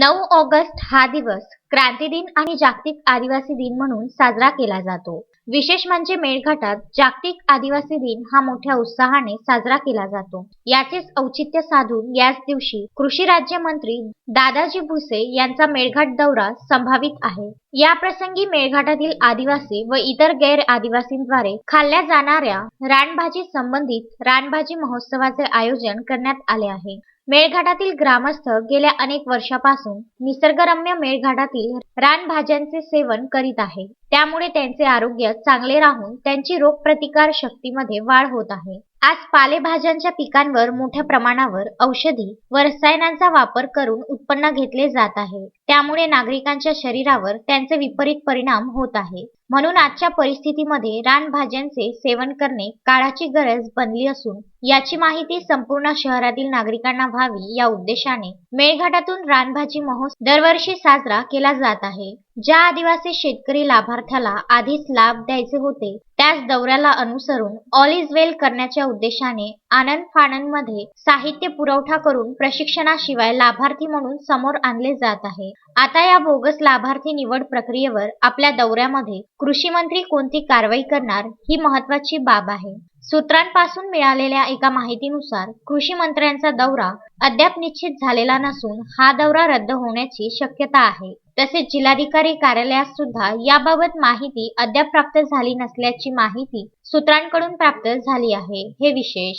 नऊ ऑगस्ट हा दिवस क्रांती दिन आणि जागतिक आदिवासी दिन म्हणून साजरा केला जातो. विशेष म्हणजे मेळघाटात जागतिक आदिवासी दिन हा मोठ्या उत्साहाने साजरा केला जातो. याचेच औचित्य साधून याच दिवशी कृषी राज्यमंत्री दादाजी भुसे यांचा मेळघाट दौरा संभावित आहे. या प्रसंगी मेळघाटातील आदिवासी व इतर गैर आदिवासींद्वारे खाल्ल्या जाणाऱ्या रानभाजी संबंधित रानभाजी महोत्सवाचे आयोजन करण्यात आले आहे. मेळघाटातील ग्रामस्थ गेल्या अनेक वर्षापासून निसर्गरम्य मेळघाटातील रानभाज्यांचे सेवन करीत आहे. त्यामुळे त्यांचे आरोग्य चांगले राहून त्यांची रोगप्रतिकार शक्तीमध्ये वाढ होत आहे. आज पालेभाज्यांच्या पिकांवर मोठ्या प्रमाणावर औषधी व रसायनांचा वापर करून उत्पन्न घेतले जात आहे. त्यामुळे नागरिकांच्या शरीरावर त्यांचे विपरीत परिणाम होत आहे. म्हणून आजच्या परिस्थितीमध्ये रानभाज्यांचे सेवन करणे काळाची गरज बनली असून याची माहिती संपूर्ण शहरातील नागरिकांना व्हावी या उद्देशाने मेळघाटातून रानभाजी महोत्सव दरवर्षी साजरा केला जात आहे. ज्या आदिवासी शेतकरी लाभार्थ्याला आधीच लाभ द्यायचे होते त्याच दौऱ्याला अनुसरून ऑल इज वेल करण्याच्या उद्देशाने आनंद फानंदमध्ये साहित्य पुरवठा करून प्रशिक्षणाशिवाय लाभार्थी म्हणून समोर आणले जात आहे. आता या बोगस लाभार्थी निवड प्रक्रियेवर आपल्या दौऱ्यामध्ये कृषी मंत्री कोणती कारवाई करणार ही महत्वाची बाब आहे. सूत्रांपासून मिळालेल्या एका माहितीनुसार कृषी मंत्र्यांचा दौरा अद्याप निश्चित झालेला नसून हा दौरा रद्द होण्याची शक्यता आहे. तसेच जिल्हाधिकारी कार्यालयात सुद्धा याबाबत माहिती अद्याप प्राप्त झाली नसल्याची माहिती सूत्रांकडून प्राप्त झाली आहे. हे विशेष.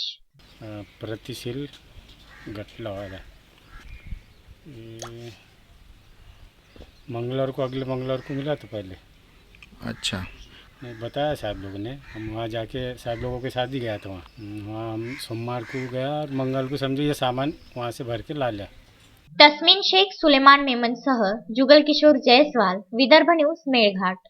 प्रतिशील मंगलवार को अगले मंगलवार को मिला था पहले। अच्छा। नहीं बताया साहब लोगों ने हम वहाँ जाके साहब लोगों के साथ ही गया था वहाँ। वहाँ हम सोमवार को गया और मंगल को समझो ये सामान वहाँ से भर के ला लिया। तस्मीन शेख सुलेमान मेमनसह जुगल किशोर जयस्वाल विदर्भ न्यूज़ मेळघाट